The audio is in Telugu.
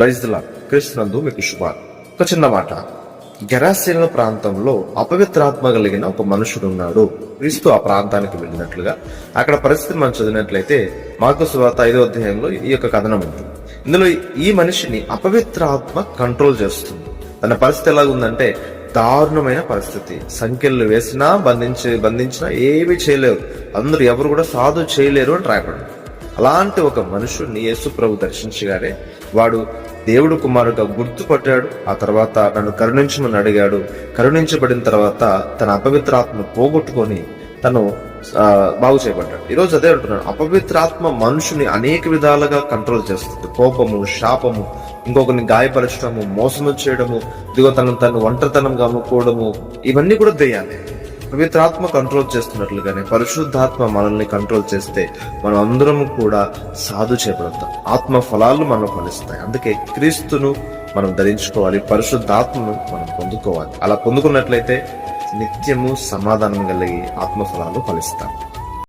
ప్రైజ్లా క్రీస్తునందు మీకు శుభాలు. ఒక చిన్న మాట. గెరాసీల ప్రాంతంలో అపవిత్రాత్మ కలిగిన ఒక మనుషుడు ఉన్నాడు క్రీస్తు ఆ ప్రాంతానికి వెళ్ళినట్లుగా అక్కడ పరిస్థితి మనం చదివినట్లయితే మార్కు సువార్త ఐదో అధ్యాయంలో ఈ యొక్క కథనం ఉంది. ఇందులో ఈ మనిషిని అపవిత్రాత్మ కంట్రోల్ చేస్తుంది. తన పరిస్థితి ఎలాగుందంటే దారుణమైన పరిస్థితి. సంఖ్యలు వేసినా బంధించి బంధించినా ఏమీ చేయలేరు. అందరూ ఎవరు కూడా సాధు చేయలేరు అని రాయబడింది. అలాంటి ఒక మనుషుడిని యేసు ప్రభు దర్శించగానే వాడు దేవుడు కుమారుడుగా గుర్తుపట్టాడు ఆ తర్వాత నన్ను కరుణించమని అడిగాడు. కరుణించబడిన తర్వాత తన అపవిత్రాత్మను పోగొట్టుకొని తను బాగు చేయబడ్డాడు. ఈరోజు అదే అంటున్నాడు. అపవిత్రాత్మ మనుషుని అనేక విధాలుగా కంట్రోల్ చేస్తుంది. కోపము శాపము ఇంకొకరిని గాయపరచడము మోసము చేయడము ఇదిగో తను తను ఒంటరితనంగా అమ్ముకోవడము ఇవన్నీ కూడా దెయ్యాలే పవిత్రాత్మ కంట్రోల్ చేస్తున్నట్లుగానే పరిశుద్ధాత్మ మనల్ని కంట్రోల్ చేస్తే మనం అందరం కూడా సాధు చేపడతాం. ఆత్మ ఫలాలు మనం ఫలిస్తాయి. అందుకే క్రీస్తును మనం ధరించుకోవాలి పరిశుద్ధాత్మను మనం పొందుకోవాలి. అలా పొందుకున్నట్లయితే నిత్యము సమాధానం కలిగి ఆత్మఫలాలు ఫలిస్తాం